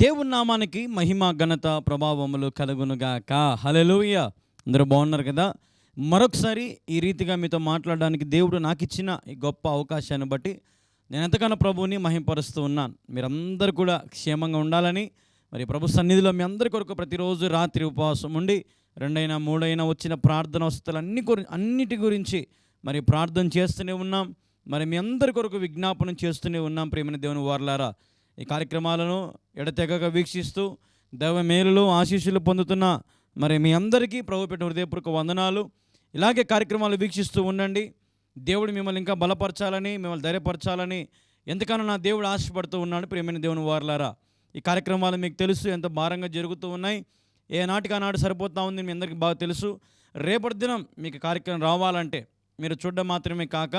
దేవుని నామానికి మహిమ ఘనత ప్రభావములు కలుగునుగాక. హల్లెలూయ. అందరూ బాగున్నారు కదా? మరొకసారి ఈ రీతిగా మీతో మాట్లాడడానికి దేవుడు నాకు ఇచ్చిన ఈ గొప్ప అవకాశాన్ని బట్టి నేను ఎంతగానో ప్రభువుని మహింపరుస్తూ ఉన్నాను. మీరందరూ కూడా క్షేమంగా ఉండాలని మరి ప్రభు సన్నిధిలో మీ అందరి కొరకు ప్రతిరోజు రాత్రి ఉపవాసం ఉండి రెండైనా మూడైనా వచ్చిన ప్రార్థన వస్తువులు అన్ని గురి అన్నిటి గురించి మరి ప్రార్థన చేస్తూనే ఉన్నాం. మరి మీ అందరి కొరకు విజ్ఞాపనం చేస్తూనే ఉన్నాం ప్రేమైన దేవుని వార్లారా. ఈ కార్యక్రమాలను ఎడతెగక వీక్షిస్తూ దైవ మేలులు ఆశీస్సులు పొందుతున్న మరి మీ అందరికీ ప్రభు పెట్టిన హృదయపూర్వక వందనాలు. ఇలాగే కార్యక్రమాలు వీక్షిస్తూ ఉండండి. దేవుడు మిమ్మల్ని ఇంకా బలపరచాలని మిమ్మల్ని ధైర్యపరచాలని ఎంతకన్నా నా దేవుడు ఆశపడుతూ ఉన్నాడు. ప్రేమైన దేవుని వారలారా ఈ కార్యక్రమాలు మీకు తెలుసు ఎంత భారంగా జరుగుతూ ఉన్నాయి. ఏ నాటికి ఆనాడు సరిపోతా ఉంది మీ అందరికీ బాగా తెలుసు. రేపటి దినం మీకు కార్యక్రమం రావాలంటే మీరు చూడడం మాత్రమే కాక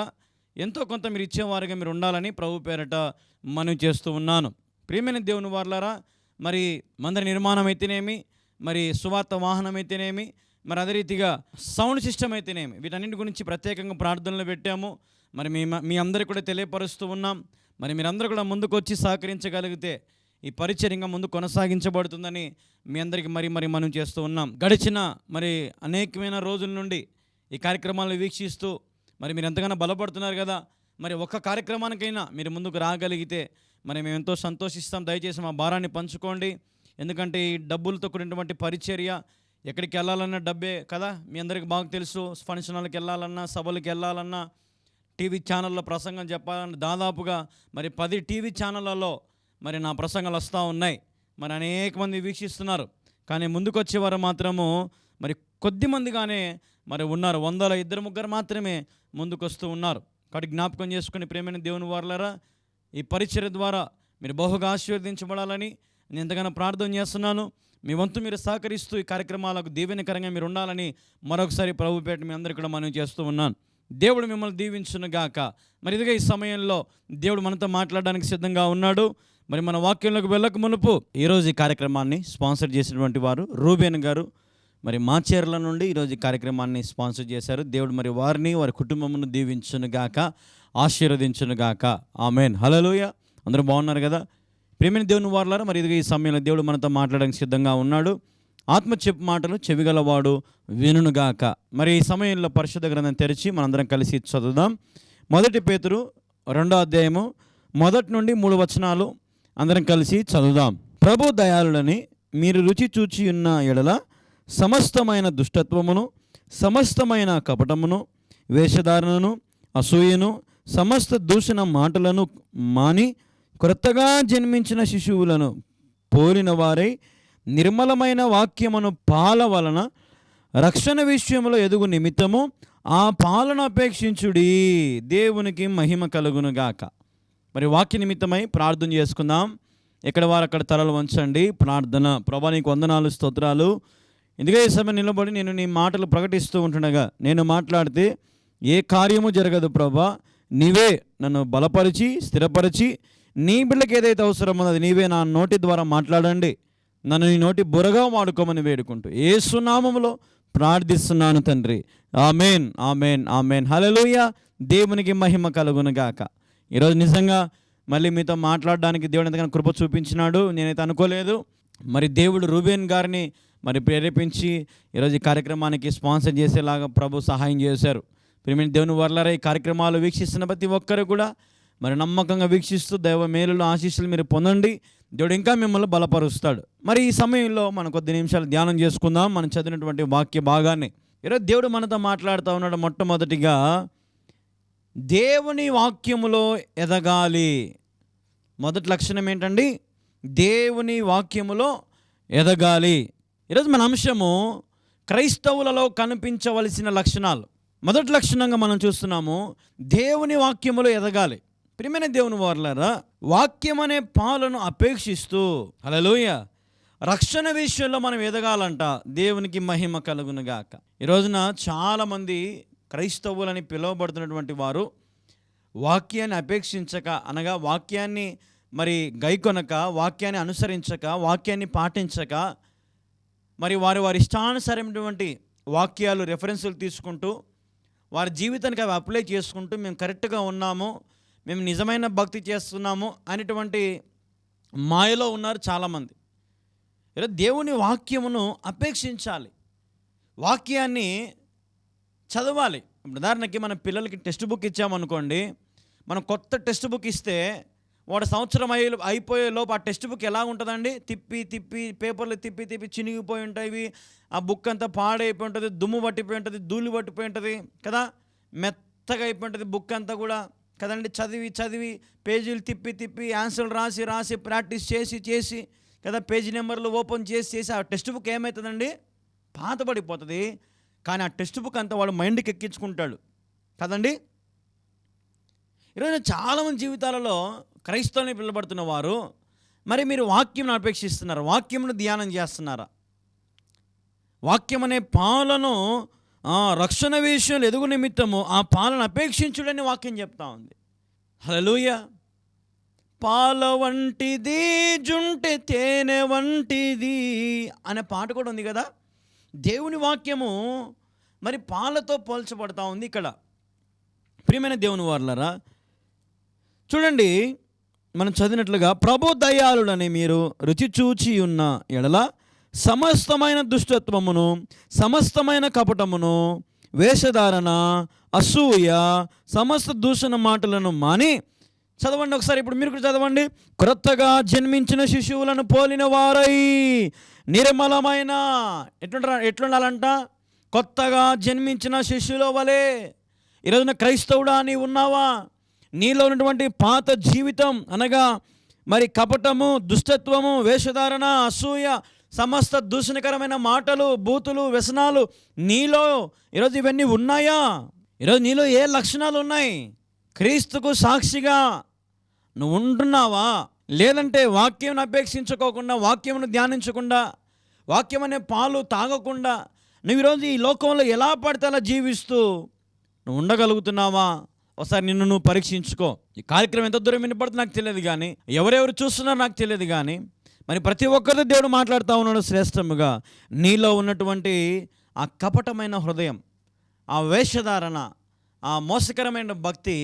ఎంతో కొంత మీరు ఇచ్చేవారుగా మీరు ఉండాలని ప్రభు పేరట మనవి చేస్తూ ఉన్నాను. ప్రియమైన దేవుని వార్లారా మరి మందిర నిర్మాణం అయితేనేమి మరి సువార్త వాహనం అయితేనేమి మరి అదే రీతిగా సౌండ్ సిస్టమ్ అయితేనేమి వీటన్నిటి గురించి ప్రత్యేకంగా ప్రార్థనలు పెట్టాము. మరి మీ మీ అందరికీ కూడా తెలియపరుస్తూ ఉన్నాం. మరి మీరందరూ కూడా ముందుకు వచ్చి సహకరించగలిగితే ఈ పరిచయం ఇంకా ముందు కొనసాగించబడుతుందని మీ అందరికీ మరి మరి మనం చేస్తూ ఉన్నాం. గడిచిన మరి అనేకమైన రోజుల నుండి ఈ కార్యక్రమాలను వీక్షిస్తూ మరి మీరు ఎంతగానో బలపడుతున్నారు కదా మరి ఒక్క కార్యక్రమానికైనా మీరు ముందుకు రాగలిగితే మరి మేము ఎంతో సంతోషిస్తాం. దయచేసి మా భారాన్ని పంచుకోండి. ఎందుకంటే ఈ డబ్బులతో కూడినటువంటి పరిచర్య ఎక్కడికి వెళ్ళాలన్నా డబ్బే కదా. మీ అందరికీ బాగా తెలుసు ఫంక్షన్లకు వెళ్ళాలన్నా సభలకు వెళ్ళాలన్నా టీవీ ఛానల్లో ప్రసంగం చెప్పాలని దాదాపుగా మరి పది టీవీ ఛానళ్ళలో మరి నా ప్రసంగాలు వస్తూ ఉన్నాయి. మరి అనేక మంది వీక్షిస్తున్నారు. కానీ ముందుకొచ్చేవారు మాత్రము మరి కొద్ది మందిగానే మరి ఉన్నారు. వందల ఇద్దరు ముగ్గురు మాత్రమే ముందుకొస్తూ ఉన్నారు. కాబట్టి జ్ఞాపకం చేసుకుని ప్రేమైన దేవుని వారులరా ఈ పరిచయ ద్వారా మీరు బహుగా ఆశీర్వదించబడాలని నేను ఎంతగానో ప్రార్థన చేస్తున్నాను. మీ వంతు మీరు సహకరిస్తూ ఈ కార్యక్రమాలకు దీవెనకరంగా మీరు ఉండాలని మరొకసారి ప్రభుపేట మీ అందరికీ కూడా మనం చేస్తూ ఉన్నాను. దేవుడు మిమ్మల్ని దీవించును గాక. మరి ఇదిగా ఈ సమయంలో దేవుడు మనతో మాట్లాడడానికి సిద్ధంగా ఉన్నాడు. మరి మన వాక్యంలోకి వెళ్ళక మునుపు ఈరోజు ఈ కార్యక్రమాన్ని స్పాన్సర్ చేసినటువంటి వారు రూబేన్ గారు. మరి మాచేర్ల నుండి ఈరోజు కార్యక్రమాన్ని స్పాన్సర్ చేశారు. దేవుడు మరి వారిని వారి కుటుంబమును దీవించునుగాక గాక గాక ఆమెన్. హలోయ అందరూ బాగున్నారు కదా? ప్రేమిని దేవుని వారులారా మరి ఇదిగా ఈ సమయంలో దేవుడు మనతో మాట్లాడడానికి సిద్ధంగా ఉన్నాడు. ఆత్మ చెప్పు మాటలు చెవిగలవాడు వినుగాక మరి ఈ సమయంలో పరిశుద్ధ గ్రంథం తెరిచి మనందరం కలిసి చదువుదాం. మొదటి పేతురు రెండో అధ్యాయము మొదటి నుండి మూడు వచనాలు అందరం కలిసి చదువుదాం. ప్రభు దయాలుడని మీరు రుచి చూచి ఉన్న ఎడల సమస్తమైన దుష్టత్వమును సమస్తమైన కపటమును వేషధారణను అసూయను సమస్త దూషణ మాటలను మాని క్రొత్తగా జన్మించిన శిశువులను పోలిన వారై నిర్మలమైన వాక్యమును పాల వలన రక్షణ విషయంలో ఎదుగు నిమిత్తము ఆ పాలన అపేక్షించుడి. దేవునికి మహిమ కలుగునుగాక. మరి వాక్య నిమిత్తమై ప్రార్థన చేసుకుందాం. ఎక్కడ వారు అక్కడ తలలు వంచండి. ప్రార్థన ప్రభా నీకు వందనాలు స్తోత్రాలు. ఎందుకంటే ఈ సమయం నిలబడి నేను నీ మాటలు ప్రకటిస్తూ ఉంటుండగా నేను మాట్లాడితే ఏ కార్యము జరగదు ప్రభా. నీవే నన్ను బలపరిచి స్థిరపరిచి నీ బిడ్డకి ఏదైతే అవసరమో అది నీవే నా నోటి ద్వారా మాట్లాడండి. నన్ను నీ నోటి బురగా వాడుకోమని వేడుకుంటూ ఏ సునామములో ప్రార్థిస్తున్నాను తండ్రి. Amen amen amen. హలలోయ దేవునికి మహిమ కలుగునుగాక ఈరోజు నిజంగా మళ్ళీ మీతో మాట్లాడడానికి దేవుడు ఎంతగానో కృప చూపించినాడు. నేనైతే అనుకోలేదు. మరి దేవుడు రూబేన్ గారిని మరి ప్రేరేపించి ఈరోజు ఈ కార్యక్రమానికి స్పాన్సర్ చేసేలాగా ప్రభు సహాయం చేశారు. ప్రేమిని దేవుని వర్లరా ఈ కార్యక్రమాలు వీక్షిస్తున్న ప్రతి ఒక్కరు కూడా మరి నమ్మకంగా వీక్షిస్తూ దైవ మేలులు ఆశీస్సులు మీరు పొందండి. దేవుడు ఇంకా మిమ్మల్ని బలపరుస్తాడు. మరి ఈ సమయంలో మనం కొద్ది నిమిషాలు ధ్యానం చేసుకుందాం. మనం చదివినటువంటి వాక్య భాగాన్ని. ఈరోజు దేవుడు మనతో మాట్లాడుతూ ఉన్నాడు మొట్టమొదటిగా దేవుని వాక్యములో ఎదగాలి. మొదటి లక్షణం ఏంటండి? దేవుని వాక్యములో ఎదగాలి. ఈరోజు మన అంశము క్రైస్తవులలో కనిపించవలసిన లక్షణాలు. మొదటి లక్షణంగా మనం చూస్తున్నాము దేవుని వాక్యములో ఎదగాలి. ప్రియమైన దేవుని వారులారా వాక్యం అనే పాలను అపేక్షిస్తూ హలోయ రక్షణ విషయంలో మనం ఎదగాలంట దేవునికి మహిమ కలుగునుగాక ఈ రోజున చాలామంది క్రైస్తవులని పిలువబడుతున్నటువంటి వారు వాక్యాన్ని అపేక్షించక అనగా వాక్యాన్ని మరి గైకొనక వాక్యాన్ని అనుసరించక వాక్యాన్ని పాటించక మరి వారి వారి ఇష్టానుసారమైనటువంటి వాక్యాలు రెఫరెన్సులు తీసుకుంటూ వారి జీవితానికి అవి అప్లై చేసుకుంటూ మేము కరెక్ట్గా ఉన్నాము మేము నిజమైన భక్తి చేస్తున్నాము అనేటువంటి మాయలో ఉన్నారు చాలామంది. ఇలా దేవుని వాక్యమును అపేక్షించాలి. వాక్యాన్ని చదవాలి. ఉదాహరణకి మన పిల్లలకి టెక్స్ట్ బుక్ ఇచ్చామనుకోండి మనం కొత్త టెక్స్ట్ బుక్ ఇస్తే వాడు సంవత్సరం అయి అయిపోయే లోపు ఆ టెక్స్ట్ బుక్ ఎలా ఉంటుందండి? తిప్పి తిప్పి పేపర్లు తిప్పి తిప్పి చినిగిపోయి ఉంటాయి. ఆ బుక్ అంతా పాడైపోయి ఉంటుంది దుమ్ము పట్టిపోయి ఉంటుంది ధూళి పట్టిపోయి ఉంటుంది కదా? మెత్తగా అయిపోయి ఉంటుంది బుక్ అంతా కూడా కదండి? చదివి చదివి పేజీలు తిప్పి తిప్పి ఆన్సర్లు రాసి రాసి ప్రాక్టీస్ చేసి చేసి కదా? పేజీ నెంబర్లు ఓపెన్ చేసి చేసి ఆ టెక్స్ట్ బుక్ ఏమవుతుందండి పాతబడిపోతుంది. కానీ ఆ టెక్స్ట్ బుక్ అంతా వాడు మైండ్కి ఎక్కించుకుంటాడు. కదండి? ఈరోజు చాలామంది జీవితాలలో క్రైస్తవుని పిలబడుతున్న వారు మరి మీరు వాక్యంను అపేక్షిస్తున్నారు? వాక్యమును ధ్యానం చేస్తున్నారా? వాక్యం అనే పాలను రక్షణ విషయంలో ఎదుగు నిమిత్తము ఆ పాలను అపేక్షించుడని వాక్యం చెప్తా ఉంది. హలోయ పాల వంటిది జుంటె తేనె వంటిది అనే పాట కూడా ఉంది కదా? దేవుని వాక్యము మరి పాలతో పోల్చబడతా ఉంది ఇక్కడ. ప్రియమైన దేవుని వార్లరా చూడండి మనం చదివినట్లుగా ప్రభు దయాళుడని మీరు రుచి చూచి ఉన్న ఎడల సమస్తమైన దుష్టత్వమును సమస్తమైన కపటమును వేషధారణ అసూయ సమస్త దూషణ మాటలను మాని చదవండి ఒకసారి. ఇప్పుడు మీరు కూడా చదవండి. క్రొత్తగా జన్మించిన శిశువులను పోలిన వారై నిర్మలమైన ఎట్లుంటారా ఎట్లుండాలంట? కొత్తగా జన్మించిన శిష్యుల వలె. ఈరోజున క్రైస్తవుడా నీ ఉన్నావా? నీలో ఉన్నటువంటి పాత జీవితం అనగా మరి కపటము దుష్టత్వము వేషధారణ అసూయ సమస్త దూషణకరమైన మాటలు బూతులు వ్యసనాలు నీలో ఈరోజు ఇవన్నీ ఉన్నాయా? ఈరోజు నీలో ఏ లక్షణాలు ఉన్నాయి? క్రీస్తుకు సాక్షిగా నువ్వు ఉంటున్నావా? లేదంటే వాక్యం అపేక్షించుకోకుండా వాక్యమును ధ్యానించకుండా వాక్యం అనే పాలు తాగకుండా నువ్వు ఈరోజు ఈ లోకంలో ఎలా పడితే అలా జీవిస్తూ నువ్వు ఉండగలుగుతున్నావా? ఒకసారి నిన్ను నువ్వు పరీక్షించుకో. ఈ కార్యక్రమం ఎంత దూరం వినపడుతుంది నాకు తెలియదు కానీ ఎవరెవరు చూస్తున్నారో నాకు తెలియదు కానీ మరి ప్రతి ఒక్కరితో దేవుడు మాట్లాడుతూ ఉన్నాడు శ్రేష్టముగా. నీలో ఉన్నటువంటి ఆ కపటమైన హృదయం ఆ వేషధారణ ఆ మోసకరమైన భక్తి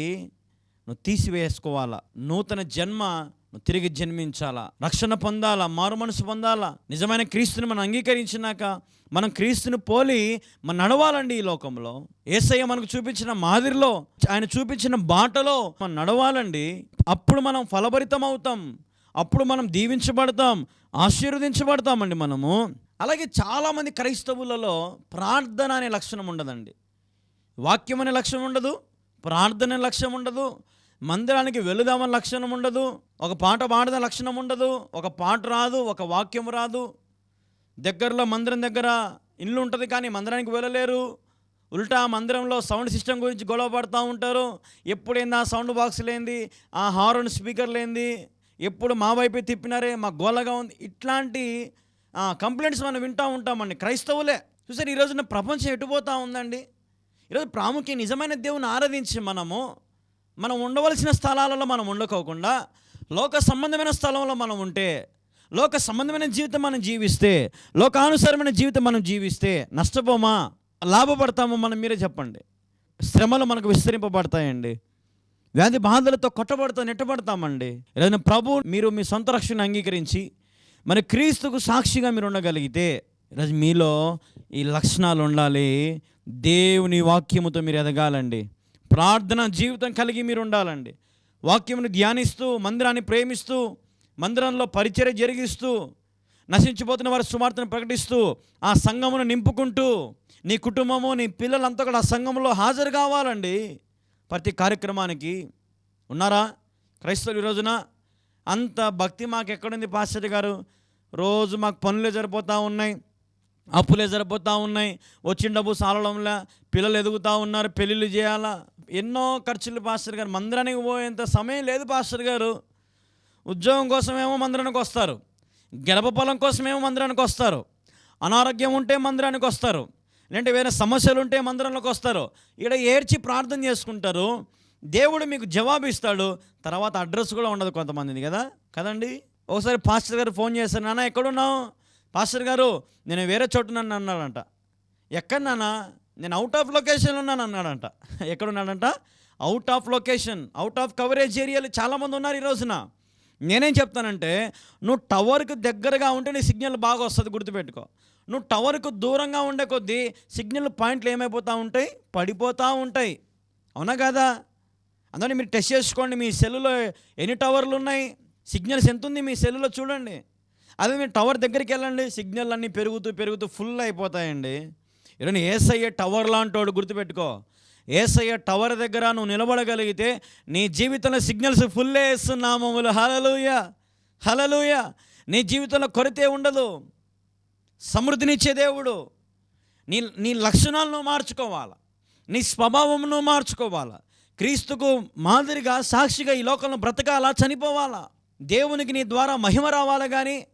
నువ్వు తీసివేసుకోవాలా. నూతన జన్మ తిరిగి జన్మించాలా? రక్షణ పొందాలా? మారు మనసు పొందాలా? నిజమైన క్రీస్తుని మనం అంగీకరించినాక మనం క్రీస్తుని పోలి మనం నడవాలండి ఈ లోకంలో. ఏసయ్య మనకు చూపించిన మాదిరిలో ఆయన చూపించిన బాటలో మనం నడవాలండి. అప్పుడు మనం ఫలభరితం అవుతాం. అప్పుడు మనం దీవించబడతాం. ఆశీర్వదించబడతామండి మనము. అలాగే చాలామంది క్రైస్తవులలో ప్రార్థన అనే లక్షణం ఉండదండి. వాక్యం అనే లక్ష్యం ఉండదు. ప్రార్థన అనే లక్ష్యం ఉండదు. మందిరానికి వెళుదామని లక్షణం ఉండదు ఒక పాట పాడదని లక్షణం ఉండదు ఒక పాట రాదు ఒక వాక్యం రాదు. దగ్గరలో మందిరం దగ్గర ఇల్లు ఉంటుంది కానీ మందిరానికి వెళ్ళలేరు. ఉల్టా మందిరంలో సౌండ్ సిస్టమ్ గురించి గొడవ పడుతూ ఉంటారు. ఎప్పుడైంది ఆ సౌండ్ బాక్స్ లేనిది ఆ హార్న్ స్పీకర్ లేనిది ఎప్పుడు మా వైపే తిప్పినారే మా గోలగా ఉంది. ఇట్లాంటి కంప్లైంట్స్ మనం వింటూ ఉంటామండి. క్రైస్తవులే. చూసారు ఈరోజున ప్రపంచం ఎటుపోతూ ఉందండి? ఈరోజు ప్రాముఖ్యం నిజమైన దేవుని ఆరాధించి మనము మనం ఉండవలసిన స్థలాలలో మనం ఉండకోకుండా లోక సంబంధమైన స్థలంలో మనం ఉంటే లోక సంబంధమైన జీవితం మనం జీవిస్తే లోకానుసారమైన జీవితం మనం జీవిస్తే నష్టపోమా లాభపడతామో మనం మీరే చెప్పండి. శ్రమలు మనకు విస్తరింపబడతాయండి. వ్యాధి బాధలతో కొట్టబడతా నెట్టబడతామండి. ఏదైనా ప్రభు మీరు మీ సొంత రక్షణ అంగీకరించి మరి క్రీస్తుకు సాక్షిగా మీరు ఉండగలిగితే ఈరోజు మీలో ఈ లక్షణాలు ఉండాలి. దేవుని వాక్యముతో మీరు ఎదగాలండి. ప్రార్థన జీవితం కలిగి మీరు ఉండాలండి. వాక్యమును ధ్యానిస్తూ మందిరాన్ని ప్రేమిస్తూ మందిరంలో పరిచర్య జరిగిస్తూ నశించిపోతున్న వారి సుమార్తను ప్రకటిస్తూ ఆ సంఘమును నింపుకుంటూ నీ కుటుంబము నీ పిల్లలంతా కూడా ఆ సంఘంలో హాజరు కావాలండి. ప్రతి కార్యక్రమానికి ఉన్నారా? క్రైస్తవులు ఈరోజున అంత భక్తి మాకు ఎక్కడుంది పాస్టర్ గారు? రోజు మాకు పనులే సరిపోతూ ఉన్నాయి. అప్పులే సరిపోతూ ఉన్నాయి. వచ్చిన డబ్బు సాలడంలా పిల్లలు ఎదుగుతూ ఉన్నారు పెళ్ళిళ్ళు చేయాలా? ఎన్నో ఖర్చులు పాస్టర్ గారు మందిరానికి పోయేంత సమయం లేదు పాస్టర్ గారు. ఉద్యోగం కోసమేమో మందిరానికి వస్తారు. గెలప పొలం కోసమేమో మందిరానికి వస్తారు. అనారోగ్యం ఉంటే మందిరానికి వస్తారు. లేదంటే వేరే సమస్యలు ఉంటే మందిరంలోకి వస్తారు. ఇక్కడ ఏడ్చి ప్రార్థన చేసుకుంటారు. దేవుడు మీకు జవాబు ఇస్తాడు. తర్వాత అడ్రస్ కూడా ఉండదు కొంతమందిది కదా? కదండి? ఒకసారి పాస్టర్ గారు ఫోన్ చేశారు నాన్న ఎక్కడున్నావు? పాస్టర్ గారు నేను వేరే చోట నన్ను అన్నాడంట. ఎక్కడ నేను అవుట్ ఆఫ్ లొకేషన్ ఉన్నాను అన్నాడంట. ఎక్కడున్నాడంట out of location out of coverage ఏరియాలు చాలామంది ఉన్నారు ఈ రోజున. నేనేం చెప్తానంటే నువ్వు టవర్కి దగ్గరగా ఉంటే నీ సిగ్నల్ బాగా వస్తుంది గుర్తుపెట్టుకో. నువ్వు టవర్కు దూరంగా ఉండే కొద్దీ సిగ్నల్ పాయింట్లు ఏమైపోతూ ఉంటాయి? పడిపోతూ ఉంటాయి. అవునా కదా? అందుకని మీరు టెస్ట్ చేసుకోండి. మీ సెల్లులో ఎన్ని టవర్లు ఉన్నాయి? సిగ్నల్స్ ఎంత ఉంది మీ సెల్లులో చూడండి. అదే మీరు టవర్ దగ్గరికి వెళ్ళండి సిగ్నల్ అన్నీ పెరుగుతూ పెరుగుతూ ఫుల్ అయిపోతాయండి. ఈరోజు ఏసయ్య టవర్ లాంటోడు గుర్తుపెట్టుకో. ఏసయ్య టవర్ దగ్గర నువ్వు నిలబడగలిగితే నీ జీవితంలో సిగ్నల్స్ ఫుల్లే ఇస్తున్నామములు హలలుయ హలలుయ నీ జీవితంలో కొరతే ఉండదు. సమృద్ధినిచ్చే దేవుడు. నీ నీ లక్షణాలను మార్చుకోవాలా. నీ స్వభావంను మార్చుకోవాలా. క్రీస్తుకు మాదిరిగా సాక్షిగా ఈ లోకంలో బ్రతకాలా చనిపోవాలా. దేవునికి నీ ద్వారా మహిమ రావాలి కానీ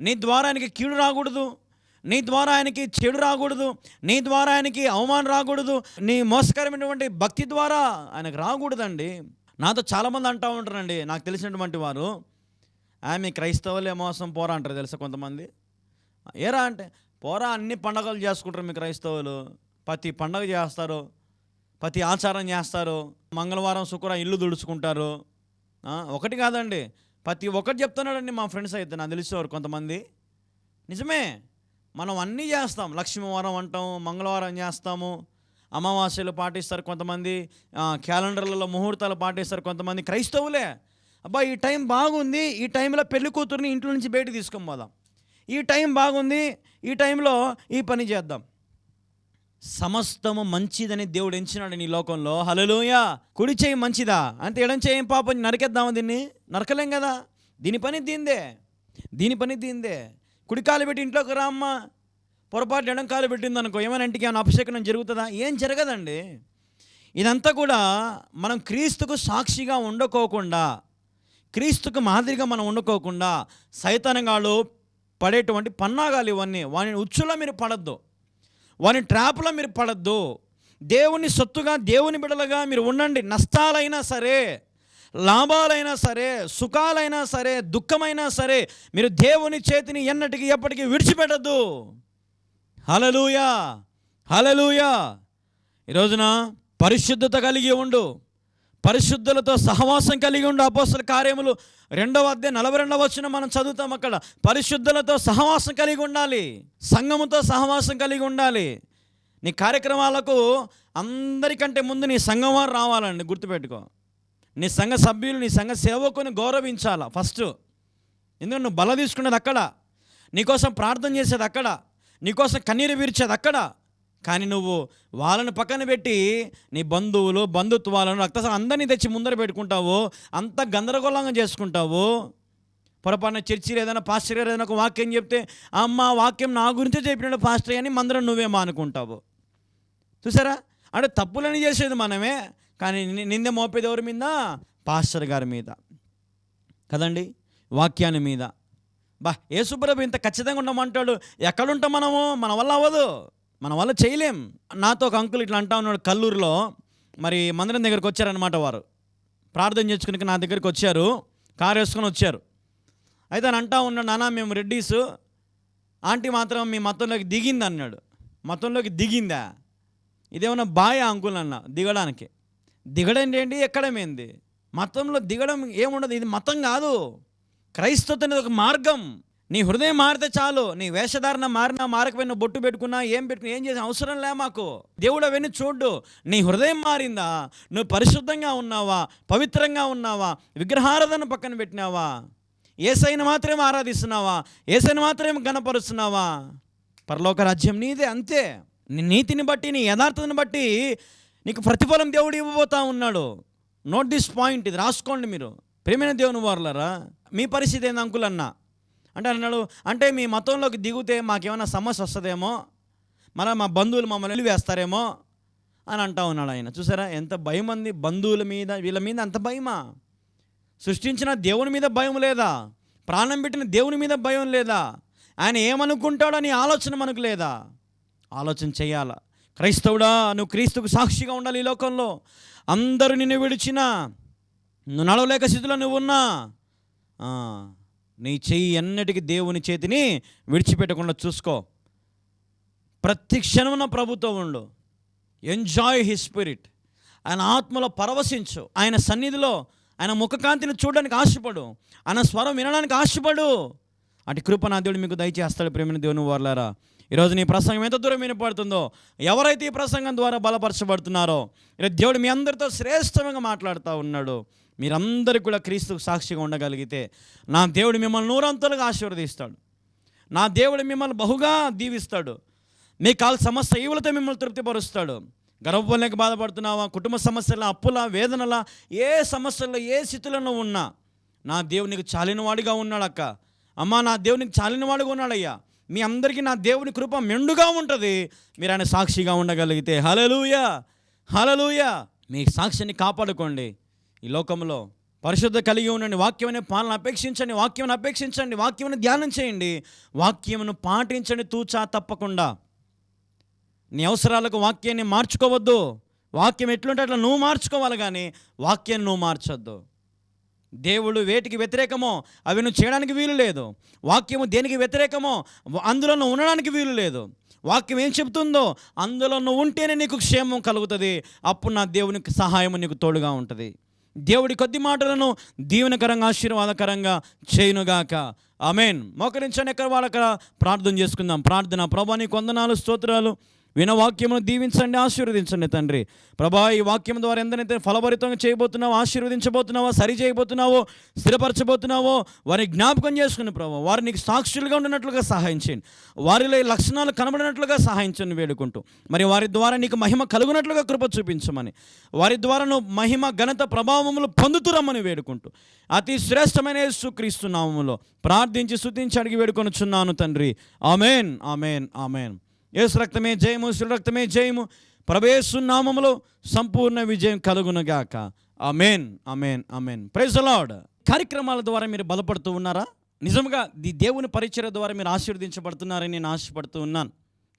నీ ద్వారా ఆయనకి కీడు రాకూడదు. నీ ద్వారా ఆయనకి చెడు రాకూడదు. నీ ద్వారా ఆయనకి అవమానం రాకూడదు. నీ మోసకరమైనటువంటి భక్తి ద్వారా ఆయనకు రాకూడదండి. నాతో చాలామంది అంటూ ఉంటారండి నాకు తెలిసినటువంటి వారు ఆమె క్రైస్తవులే మోసం పోరా అంటారు తెలుసా కొంతమంది. ఏరా అంటే పోరా అన్ని పండగలు చేసుకుంటారు మీ క్రైస్తవులు. ప్రతి పండగ చేస్తారు ప్రతి ఆచారం చేస్తారు. మంగళవారం శుక్రవారం ఇల్లు దుడుచుకుంటారు. ఒకటి కాదండి. ప్రతి ఒక్కటి చెప్తున్నాడండి మా ఫ్రెండ్స్ అయితే నాకు తెలిసేవారు కొంతమంది. నిజమే మనం అన్నీ చేస్తాం. లక్ష్మీవారం అంటాం మంగళవారం చేస్తాము అమావాస్యలు పాటిస్తారు కొంతమంది క్యాలెండర్లలో ముహూర్తాలు పాటిస్తారు కొంతమంది క్రైస్తవులే. అబ్బా ఈ టైం బాగుంది ఈ టైంలో పెళ్ళి కూతుర్ని ఇంట్లో నుంచి బయట తీసుకొని పోదాం. ఈ టైం బాగుంది ఈ టైంలో ఈ పని చేద్దాం. సమస్తము మంచిదని దేవుడు ఎంచినాడు నీ లోకంలో. హలలోయ కుడి చేయి మంచిదా? అంటే ఎడం చేయం పాపం నరికేద్దామా దీన్ని? నరకలేం కదా? దీని పని దీందే. దీని పని దీందే. కుడికాలు పెట్టి ఇంట్లోకి రామ్మ పొరపాటు ఎడం కాలు పెట్టింది అనుకో ఏమైనా ఇంటికి ఏమైనా అభిషేకం జరుగుతుందా? ఏం జరగదండి. ఇదంతా కూడా మనం క్రీస్తుకు సాక్షిగా ఉండకోకుండా క్రీస్తుకు మాదిరిగా మనం వండుకోకుండా సైతానంగాళ్ళు పడేటువంటి పన్నాగాలు ఇవన్నీ. వాని ఉచ్చులో మీరు పడద్దు. వాని ట్రాప్లో మీరు పడద్దు. దేవుని సొత్తుగా దేవుని బిడలుగా మీరు ఉండండి. నష్టాలైనా సరే. లాభాలైనా సరే సుఖాలైనా సరే దుఃఖమైనా సరే మీరు దేవుని చేతిని ఎన్నటికి ఎప్పటికీ విడిచిపెట్టద్దు. హలలుయా హలలుయా ఈరోజున పరిశుద్ధత కలిగి ఉండు. పరిశుద్ధులతో సహవాసం కలిగి ఉండు. అపోసల కార్యములు రెండవ అధ్యాయం నలభై రెండవ వచ్చిన మనం చదువుతాం అక్కడ. పరిశుద్ధులతో సహవాసం కలిగి ఉండాలి. సంఘముతో సహవాసం కలిగి ఉండాలి. నీ కార్యక్రమాలకు అందరికంటే ముందు నీ సంఘం వారు రావాలండి. గుర్తుపెట్టుకో. నీ సంఘ సభ్యులు నీ సంఘ సేవకుని గౌరవించాలా? ఫస్ట్ ఎందుకంటే నువ్వు బల తీసుకునేది అక్కడ. నీకోసం ప్రార్థన చేసేది అక్కడ. నీకోసం కన్నీరు వీర్చేది అక్కడ. కానీ నువ్వు వాళ్ళని పక్కన పెట్టి నీ బంధువులు బంధుత్వాలను రక్త అందరినీ తెచ్చి ముందర పెట్టుకుంటావు. అంత గందరగోళంగా చేసుకుంటావు. పొరపాటున చర్చిలో ఏదైనా పాస్టర్ గారు ఏదైనా ఒక వాక్యం చెప్తే అమ్మ వాక్యం నా గురించే చెప్పినాడు పాస్టర్ అని మందరం నువ్వేమో అనుకుంటావు. చూసారా? అంటే తప్పులని చేసేది మనమే. కానీ నింద మోపేది ఎవరి మీద? పాస్టర్ గారి మీద. కదండి? వాక్యాన్ని మీద. బా యేసుప్రభు ఇంత ఖచ్చితంగా ఉండమంటాడు. ఎక్కడుంటాం మనము? మన వల్ల అవ్వదు. మన వల్ల చేయలేం. నాతో ఒక అంకుల్ ఇట్లా అంటా ఉన్నాడు కల్లూరులో. మరి మందిరం దగ్గరికి వచ్చారనమాట వారు. ప్రార్థన చేసుకుని నా దగ్గరికి వచ్చారు. కారు వేసుకొని వచ్చారు. అయితే అని అంటా ఉన్నాడు నాన్న మేము రెడ్డీస్. ఆంటీ మాత్రం మీ మతంలోకి దిగింది అన్నాడు మతంలోకి దిగిందా? ఇదేమన్నా బాయ్ అంకుల్ అన్న? దిగడానికి. దిగడం ఏంటి? ఎక్కడమేంది మతంలో దిగడం ఏముండదు? ఇది మతం కాదు. క్రైస్తవత అనేది ఒక మార్గం. నీ హృదయం మారితే చాలు. నీ వేషధారణ మారినా మారకపోయినా బొట్టు పెట్టుకున్నా ఏం పెట్టుకున్నా ఏం చేసిన అవసరం లే మాకు. దేవుడు అవన్నీ చూడు నీ హృదయం మారిందా? నువ్వు పరిశుద్ధంగా ఉన్నావా? పవిత్రంగా ఉన్నావా? విగ్రహారాధన పక్కన పెట్టినావా? ఏసైని మాత్రమే ఆరాధిస్తున్నావా? ఏసైని మాత్రమే గణపరుస్తున్నావా పరలోక రాజ్యం నీదే అంతే. నీ నీతిని బట్టి నీ యథార్థతను బట్టి నీకు ప్రతిఫలం దేవుడు ఇవ్వబోతా ఉన్నాడు. నోట్ దిస్ పాయింట్ ఇది రాసుకోండి మీరు. ప్రేమైన దేవుని వారులరా మీ పరిస్థితి ఏంది అంకుల్ అన్న అంటే అన్నాడు అంటే మీ మతంలోకి దిగితే మాకేమైనా సమస్య వస్తుందేమో? మన మా బంధువులు మమ్మల్ని వేస్తారేమో? అని అంటా ఉన్నాడు ఆయన. చూసారా ఎంత భయం అంది బంధువుల మీద వీళ్ళ మీద అంత భయమా? సృష్టించిన దేవుని మీద భయం లేదా? ప్రాణం పెట్టిన దేవుని మీద భయం లేదా? ఆయన ఏమనుకుంటాడో అని ఆలోచన మనకు లేదా? ఆలోచన చేయాలా? క్రైస్తవుడా నువ్వు క్రీస్తుకు సాక్షిగా ఉండాలి ఈ లోకంలో. అందరూ నిన్ను విడిచినా నువ్వు నడవలేక స్థితిలో నువ్వు ఉన్నా నీ చెయ్యి ఎన్నటికి దేవుని చేతిని విడిచిపెట్టకుండా చూసుకో. ప్రతి క్షణమున ప్రభుతో ఉండు. ఎంజాయ్ హిస్ స్పిరిట్ ఆయన ఆత్మలో పరవశించు. ఆయన సన్నిధిలో ఆయన ముఖకాంతిని చూడడానికి ఆశపడు. ఆయన స్వరం వినడానికి ఆశపడు. అటు కృప నా దేవుడు మీకు దయచేస్తాడు ప్రేమిన దేవుని వారులారా. ఈరోజు నీ ప్రసంగం ఎంత దూరం వినపడుతుందో ఎవరైతే ఈ ప్రసంగం ద్వారా బలపరచబడుతున్నారో ఈరోజు దేవుడు మీ అందరితో శ్రేష్టంగా మాట్లాడుతూ ఉన్నాడు. మీరందరూ కూడా క్రీస్తుకు సాక్షిగా ఉండగలిగితే నా దేవుడు మిమ్మల్ని నూరంతలుగా ఆశీర్వదిస్తాడు. నా దేవుడు మిమ్మల్ని బహుగా దీవిస్తాడు. మీ కాల్ సమస్య ఈవులతో మిమ్మల్ని తృప్తిపరుస్తాడు. గర్భలేక బాధపడుతున్నావా? కుటుంబ సమస్యల అప్పుల వేదనల ఏ సమస్యల్లో ఏ స్థితిలో ఉన్నా నా దేవునికి చాలినవాడిగా ఉన్నాడక్క. అమ్మా నా దేవునికి చాలినవాడిగా ఉన్నాడయ్యా. మీ అందరికీ నా దేవుని కృప మెండుగా ఉంటుంది. మీరు ఆయన సాక్షిగా ఉండగలిగితే. హలలుయ హలలుయ మీ సాక్షిని కాపాడుకోండి. ఈ లోకంలో పరిశుద్ధ కలిగి ఉండండి. వాక్యమైన పాలన అపేక్షించండి. వాక్యమును అపేక్షించండి. వాక్యమును ధ్యానం చేయండి. వాక్యమును పాటించండి తూచా తప్పకుండా. నీ అవసరాలకు వాక్యాన్ని మార్చుకోవద్దు. వాక్యం ఎట్లుంటే అట్లా నువ్వు మార్చుకోవాలి కానీ వాక్యాన్ని నువ్వు మార్చొద్దు. దేవుడు వేటికి వ్యతిరేకమో అవి నువ్వు చేయడానికి వీలు లేదు. వాక్యము దేనికి వ్యతిరేకమో అందులో నువ్వు ఉండడానికి వీలు లేదు. వాక్యం ఏం చెబుతుందో అందులో నువ్వు ఉంటేనే నీకు క్షేమం కలుగుతుంది. అప్పుడు నా దేవునికి సహాయం నీకు తోడుగా ఉంటుంది. దేవుడి కొద్ది మాటలను దీవెనకరంగా ఆశీర్వాదకరంగా చేయునుగాక. ఆమెన్. మోకరించని ఎక్కడ వాళ్ళక్కడ ప్రార్థన చేసుకుందాం. ప్రార్థన ప్రభా నీ కొందనాలు స్తోత్రాలు. విన వాక్యమును దీవించండి ఆశీర్వదించండి తండ్రి. ప్రభా ఈ వాక్యం ద్వారా ఎందరైతే ఫలభరితంగా చేయబోతున్నావో ఆశీర్వదించబోతున్నావో సరి చేయబోతున్నావో స్థిరపరచబోతున్నావో వారిని జ్ఞాపకం చేసుకుని ప్రభావ వారిని నీకు సాక్షులుగా ఉండినట్లుగా సహాయం చేయండి. వారిలో ఈ లక్షణాలు కనబడినట్లుగా సహాయం చేయండి వేడుకుంటూ. మరి వారి ద్వారా నీకు మహిమ కలుగునట్లుగా కృప చూపించమని వారి ద్వారా నువ్వు మహిమ ఘనత ప్రభావములు పొందుతురమ్మని వేడుకుంటూ. అతి శ్రేష్టమైన యేసుక్రీస్తు నామములో ప్రార్థించి స్తుతించి అడిగి వేడుకొనుచున్నాను తండ్రి. Amen amen amen. యేసు రక్తమే జయము శిలు రక్తమే జయము. ప్రభేసు నామములో సంపూర్ణ విజయం కలుగునగాక. అమేన్ అమేన్ అమేన్ ప్రైజ్ లార్డ్ కార్యక్రమాల ద్వారా మీరు బలపడుతూ ఉన్నారా? నిజంగా ఈ దేవుని పరిచయ ద్వారా మీరు ఆశీర్వదించబడుతున్నారని నేను ఆశపడుతూ ఉన్నాను.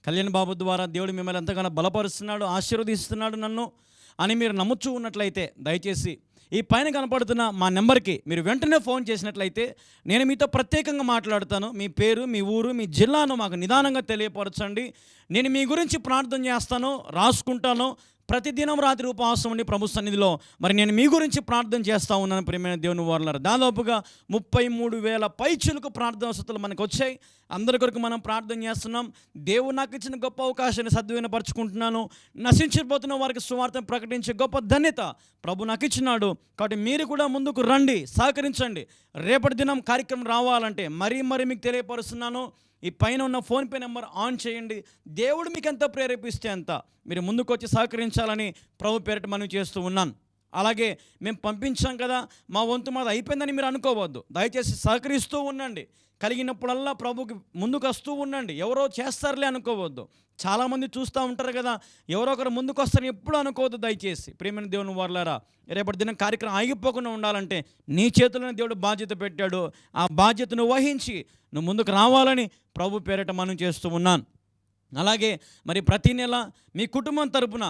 కళ్యాణ్ బాబు ద్వారా దేవుడు మిమ్మల్ని ఎంతగానో బలపరుస్తున్నాడు ఆశీర్వదిస్తున్నాడు నన్ను అని మీరు నమ్ముచూ ఉన్నట్లయితే దయచేసి ఈ పైన కనపడుతున్న మా నెంబర్కి మీరు వెంటనే ఫోన్ చేసినట్లయితే నేను మీతో ప్రత్యేకంగా మాట్లాడతాను. మీ పేరు మీ ఊరు మీ జిల్లాను మాకు నిదానంగా తెలియపరచండి. నేను మీ గురించి ప్రార్థన చేస్తాను రాసుకుంటాను. ప్రతిదినం రాత్రి ఉపవాసం ఉండి ప్రభు సన్నిధిలో మరి నేను మీ గురించి ప్రార్థన చేస్తూ ఉన్నాను ప్రియమైన దేవుని వారులారు. దాదాపుగా ముప్పై మూడు వేల పైచులకు ప్రార్థన వసతులు మనకు వచ్చాయి. అందరి కొరకు మనం ప్రార్థన చేస్తున్నాం. దేవుడు నాకు ఇచ్చిన గొప్ప అవకాశాన్ని సద్వినపరచుకుంటున్నాను నశించిపోతున్న వారికి సువార్తను ప్రకటించే గొప్ప ధన్యత ప్రభు నాకు ఇచ్చినాడు. కాబట్టి మీరు కూడా ముందుకు రండి సహకరించండి. రేపటి దినం కార్యక్రమం రావాలంటే మరీ మరీ మీకు తెలియపరుస్తున్నాను. ఈ పైన ఉన్న ఫోన్పే నెంబర్ ఆన్ చేయండి. దేవుడు మీకు ఎంత ప్రేరేపిస్తే అంత. మీరు ముందుకు వచ్చి సహకరించాలని ప్రభు పేరిట మనం చేస్తూ ఉన్నాను. అలాగే మేము పంపించాం కదా మా వంతు మాది అయిపోయిందని మీరు అనుకోవద్దు. దయచేసి సహకరిస్తూ ఉండండి. కలిగినప్పుడల్లా ప్రభుకి ముందుకు వస్తూ ఉండండి. ఎవరో చేస్తారులే అనుకోవద్దు. చాలామంది చూస్తూ ఉంటారు కదా ఎవరో ఒకరు ముందుకు వస్తారని ఎప్పుడు అనుకోవద్దు దయచేసి. ప్రేమైన దేవుని వారులారా రేపటి దినం కార్యక్రమం ఆగిపోకుండా ఉండాలంటే నీ చేతిలోనే దేవుడు బాధ్యత పెట్టాడు. ఆ బాధ్యతను వహించి నువ్వు ముందుకు రావాలని ప్రభు పేరిట మనం చేస్తూ ఉన్నాను అలాగే మరి ప్రతి నెల మీ కుటుంబం తరపున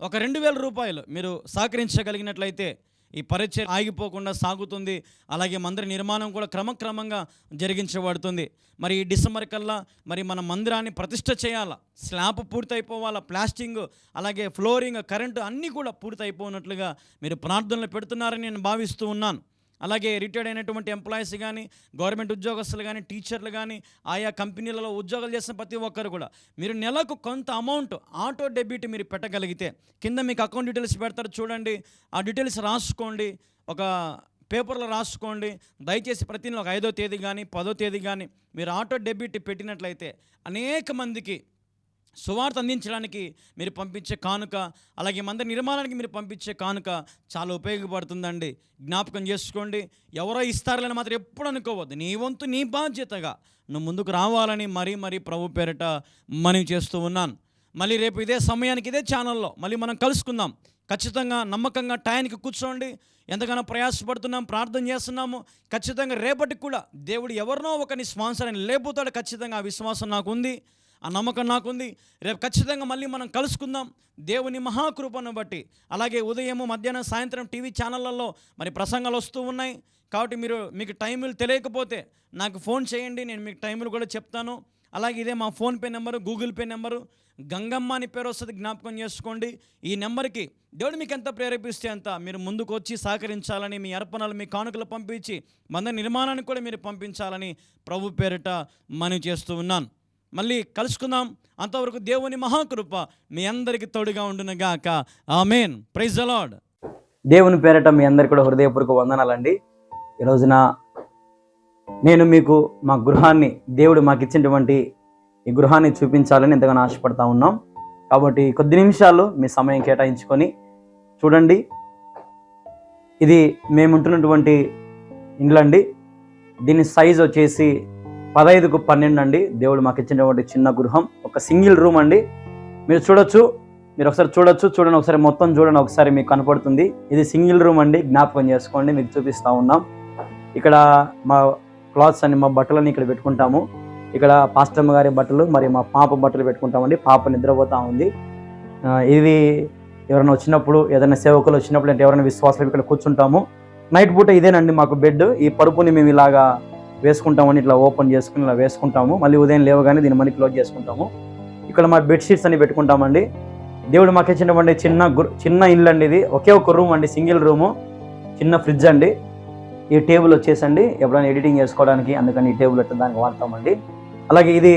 ఒక రెండు వేల రూపాయలు మీరు సహకరించగలిగినట్లయితే ఈ పరిచయం ఆగిపోకుండా సాగుతుంది. అలాగే మందిర నిర్మాణం కూడా క్రమక్రమంగా జరిగించబడుతుంది. మరి ఈ డిసెంబర్ కల్లా మరి మన మందిరాన్ని ప్రతిష్ట చేయాలా? స్లాబ్ పూర్తయిపోవాలా? ప్లాస్టింగ్ అలాగే ఫ్లోరింగ్ కరెంటు అన్నీ కూడా పూర్తయిపోయినట్లుగా మీరు ప్రార్థనలు పెడుతున్నారని నేను భావిస్తూ ఉన్నాను. అలాగే రిటైర్డ్ అయినటువంటి ఎంప్లాయీస్ కానీ గవర్నమెంట్ ఉద్యోగస్తులు కానీ టీచర్లు కానీ ఆయా కంపెనీలలో ఉద్యోగాలు చేసిన ప్రతి ఒక్కరు కూడా మీరు నెలకు కొంత అమౌంట్ ఆటో డెబిట్ మీరు పెట్టగలిగితే కింద మీకు అకౌంట్ డీటెయిల్స్ పెడతారు చూడండి. ఆ డీటెయిల్స్ రాసుకోండి. ఒక పేపర్లో రాసుకోండి. దయచేసి ప్రతి నెల ఒక ఐదో తేదీ కానీ పదో తేదీ కానీ మీరు ఆటో డెబిట్ పెట్టినట్లయితే అనేక మందికి సువార్త అందించడానికి మీరు పంపించే కానుక అలాగే మందిర నిర్మాణానికి మీరు పంపించే కానుక చాలా ఉపయోగపడుతుందండి. జ్ఞాపకం చేసుకోండి. ఎవరో ఇస్తారులని మాత్రం ఎప్పుడు అనుకోవద్దు. నీ వంతు నీ బాధ్యతగా నువ్వు ముందుకు రావాలని మరీ మరీ ప్రభు పేరిట మనవి చేస్తూ ఉన్నాను. మళ్ళీ రేపు ఇదే సమయానికి ఇదే ఛానల్లో మళ్ళీ మనం కలుసుకుందాం. ఖచ్చితంగా నమ్మకంగా టయానికి కూర్చోండి. ఎంతగానో ప్రయాసపడుతున్నాం ప్రార్థన చేస్తున్నాము. ఖచ్చితంగా రేపటికి కూడా దేవుడు ఎవరినో ఒకరిని స్పాన్సర్ అని లేకపోతాడు ఖచ్చితంగా ఆ విశ్వాసం నాకు ఉంది. ఆ నమ్మకం నాకుంది. రేపు ఖచ్చితంగా మళ్ళీ మనం కలుసుకుందాం. దేవుని మహాకృపను బట్టి. అలాగే ఉదయము మధ్యాహ్నం సాయంత్రం టీవీ ఛానళ్ళల్లో మరి ప్రసంగాలు వస్తూ ఉన్నాయి. కాబట్టి మీరు మీకు టైములు తెలియకపోతే నాకు ఫోన్ చేయండి. నేను మీకు టైములు కూడా చెప్తాను. అలాగే ఇదే మా PhonePe number Google Pay number. Gangamma అని పేరు వస్తుంది జ్ఞాపకం చేసుకోండి. ఈ నెంబర్కి దేవుడు మీకు ఎంత ప్రేరేపిస్తే అంత మీరు ముందుకు వచ్చి సహకరించాలని మీ అర్పణలు మీ కానుకలు పంపించి మంద నిర్మాణానికి కూడా మీరు పంపించాలని ప్రభు పేరిట మనవి చేస్తూ ఉన్నాను. మళ్ళీ కలుసుకుందాం. అంతవరకు దేవుని మహాకృప మీ అందరికీ తోడుగా ఉండునుగాక. ఆమెన్. ప్రైజ్ అలాడ్ దేవుని పేరట మీ అందరికీ కూడా హృదయపూర్వక వందనాలండి. ఈ రోజున నేను మీకు మా గృహాన్ని దేవుడు మాకు ఇచ్చినటువంటి ఈ గృహాన్ని చూపించాలని ఎంతగానో ఆశపడతా ఉన్నాం. కాబట్టి కొద్ది నిమిషాలు మీ సమయం కేటాయించుకొని చూడండి. ఇది మేము ఉంటున్నటువంటి ఇండ్లు దీని సైజ్ వచ్చేసి పదహైదుకు పన్నెండు అండి దేవుడు మాకు ఇచ్చినటువంటి చిన్న గృహం. ఒక సింగిల్ రూమ్ అండి. మీరు చూడొచ్చు మీరు ఒకసారి చూడొచ్చు చూడండి ఒకసారి మొత్తం చూడండి ఒకసారి మీకు కనపడుతుంది. ఇది సింగిల్ రూమ్ అండి. జ్ఞాపకం చేసుకోండి మీకు చూపిస్తా ఉన్నాం. ఇక్కడ మా క్లాత్స్ అని మా బట్టలని ఇక్కడ పెట్టుకుంటాము. ఇక్కడ పాస్టమ్మ గారి బట్టలు మరి మా పాప బట్టలు పెట్టుకుంటామండి. పాప నిద్రపోతూ ఉంది. ఇది ఎవరైనా వచ్చినప్పుడు ఏదైనా సేవకులు వచ్చినప్పుడు అంటే ఎవరైనా విశ్వాసాలు ఇక్కడ కూర్చుంటాము. నైట్ పూట ఇదేనండి మాకు బెడ్ ఈ పరుపుని మేము ఇలాగా వేసుకుంటామని ఇట్లా ఓపెన్ చేసుకుని ఇలా వేసుకుంటాము. మళ్ళీ ఉదయం లేవగానే దీన్ని మళ్ళీ క్లోజ్ చేసుకుంటాము. ఇక్కడ మా బెడ్షీట్స్ అని పెట్టుకుంటామండి. దేవుడు మాకు ఇచ్చినటువంటి చిన్న చిన్న ఇల్లు అండి ఇది. ఒకే ఒక రూమ్ అండి సింగిల్ రూము చిన్న ఫ్రిడ్జ్ అండి. ఈ టేబుల్ వచ్చేసండి. ఎప్పుడైనా ఎడిటింగ్ చేసుకోవడానికి అందుకని ఈ టేబుల్ ఎట్లా దానికి వాడతామండి. అలాగే ఇది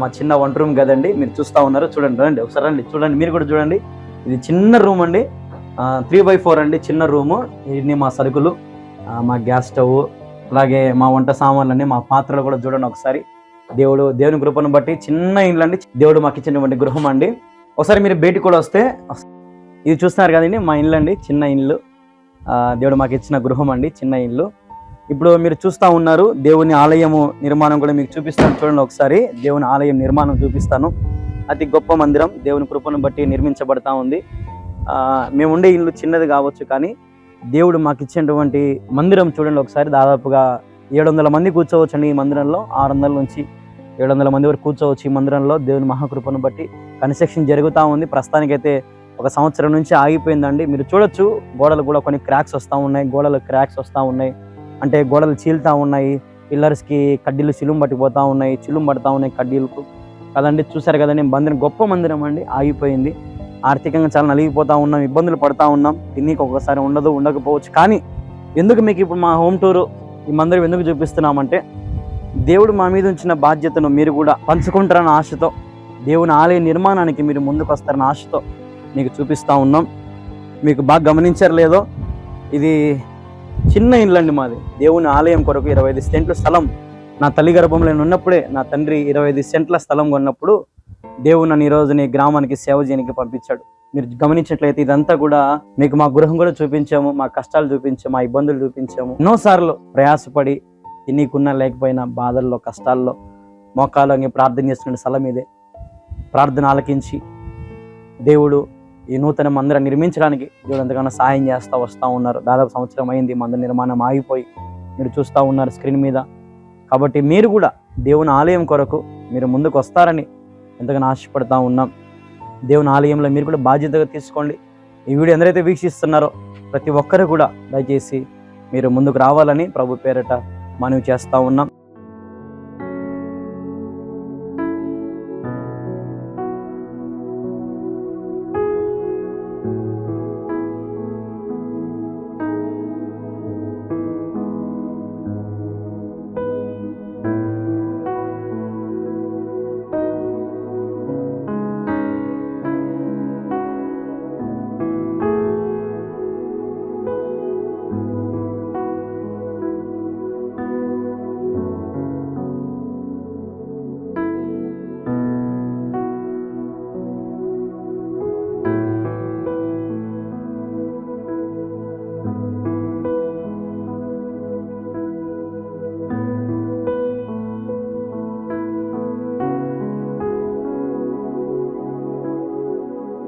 మా చిన్న వన్ రూమ్ కదండి. మీరు చూస్తూ ఉన్నారు. చూడండి రండి. ఒకసారి రండి. చూడండి మీరు కూడా చూడండి. ఇది చిన్న రూమ్ అండి. త్రీ బై ఫోర్ అండి. చిన్న రూము ఇన్ని మా సరుకులు మా గ్యాస్ స్టవ్ అలాగే మా వంట సామాన్లన్నీ మా పాత్రలు కూడా చూడండి ఒకసారి. దేవుడు దేవుని కృపను బట్టి చిన్న ఇండ్లు అండి దేవుడు మాకు ఇచ్చినటువంటి గృహం అండి. ఒకసారి మీరు బయటికి కూడా వస్తే ఇది చూస్తున్నారు కదండి మా ఇల్లు అండి చిన్న ఇల్లు దేవుడు మాకు ఇచ్చిన గృహం అండి చిన్న ఇల్లు ఇప్పుడు మీరు చూస్తూ ఉన్నారు దేవుని ఆలయము నిర్మాణం కూడా మీకు చూపిస్తాను చూడండి ఒకసారి. దేవుని ఆలయం నిర్మాణం చూపిస్తాను. అతి గొప్ప మందిరం దేవుని కృపను బట్టి నిర్మించబడతా ఉంది. మేము ఉండే ఇల్లు చిన్నది కావచ్చు కానీ దేవుడు మాకు ఇచ్చినటువంటి మందిరం చూడండి ఒకసారి. దాదాపుగా ఏడు వందల మంది కూర్చోవచ్చండి ఈ మందిరంలో. ఆరు వందల నుంచి ఏడు వందల మంది వరకు కూర్చోవచ్చు ఈ మందిరంలో. దేవుని మహాకృపను బట్టి కన్స్ట్రక్షన్ జరుగుతూ ఉంది. ప్రస్తుతానికైతే ఒక సంవత్సరం నుంచి ఆగిపోయిందండి. మీరు చూడొచ్చు గోడలు కూడా కొన్ని క్రాక్స్ వస్తూ ఉన్నాయి. గోడలు క్రాక్స్ వస్తూ ఉన్నాయి. అంటే గోడలు చీలుతా ఉన్నాయి. పిల్లర్స్కి కడ్డీలు చిలుం పట్టిపోతూ ఉన్నాయి. చిలుం పడతా ఉన్నాయి కడ్డీలకు. కదండి చూసారు కదండి మందిరం గొప్ప మందిరం అండి. ఆగిపోయింది. ఆర్థికంగా చాలా నలిగిపోతూ ఉన్నాం ఇబ్బందులు పడతా ఉన్నాం. తిన్నీకి ఒక్కసారి ఉండదు ఉండకపోవచ్చు. కానీ ఎందుకు మీకు ఇప్పుడు మా హోమ్ టూరు ఈ మందిరం ఎందుకు చూపిస్తున్నామంటే దేవుడు మా మీద ఉంచిన బాధ్యతను మీరు కూడా పంచుకుంటారన్న ఆశతో దేవుని ఆలయ నిర్మాణానికి మీరు ముందుకు వస్తారన్న ఆశతో మీకు చూపిస్తూ ఉన్నాం. మీకు బాగా గమనించారు లేదో ఇది చిన్న ఇల్లు అండి మాది. దేవుని ఆలయం కొరకు ఇరవై ఐదు సెంట్ల స్థలం. నా తల్లి గర్భంలో నేను ఉన్నప్పుడే నా తండ్రి ఇరవై ఐదు సెంట్ల స్థలం కొన్నప్పుడు దేవుడు నన్ను ఈరోజు రోజుని గ్రామానికి సేవ చేయడానికి పంపించాడు. మీరు గమనించినట్లయితే ఇదంతా కూడా మీకు మా గృహం కూడా చూపించాము మా కష్టాలు చూపించాము మా ఇబ్బందులు చూపించాము. ఎన్నోసార్లు ప్రయాసపడి ఎన్నికున్నా లేకపోయినా బాధల్లో కష్టాల్లో మోకాలు ప్రార్థన చేస్తున్న స్థలం ఇదే. ప్రార్థన ఆలకించి దేవుడు ఈ నూతన మందిరం నిర్మించడానికి దేవుడు ఎంతగానో సహాయం చేస్తూ వస్తూ ఉన్నారు. దాదాపు సంవత్సరం అయింది మందిర నిర్మాణం ఆగిపోయి మీరు చూస్తూ ఉన్నారు స్క్రీన్ మీద. కాబట్టి మీరు కూడా దేవుని ఆలయం కొరకు మీరు ముందుకు వస్తారని ఎంతగానో ఆశపడతా ఉన్నాం. దేవుని ఆలయంలో మీరు కూడా బాధ్యతగా తీసుకోండి. ఈ వీడియో ఎందరైతే వీక్షిస్తున్నారో ప్రతి ఒక్కరు కూడా దయచేసి మీరు ముందుకు రావాలని ప్రభు పేరట మనవి చేస్తూ ఉన్నాం.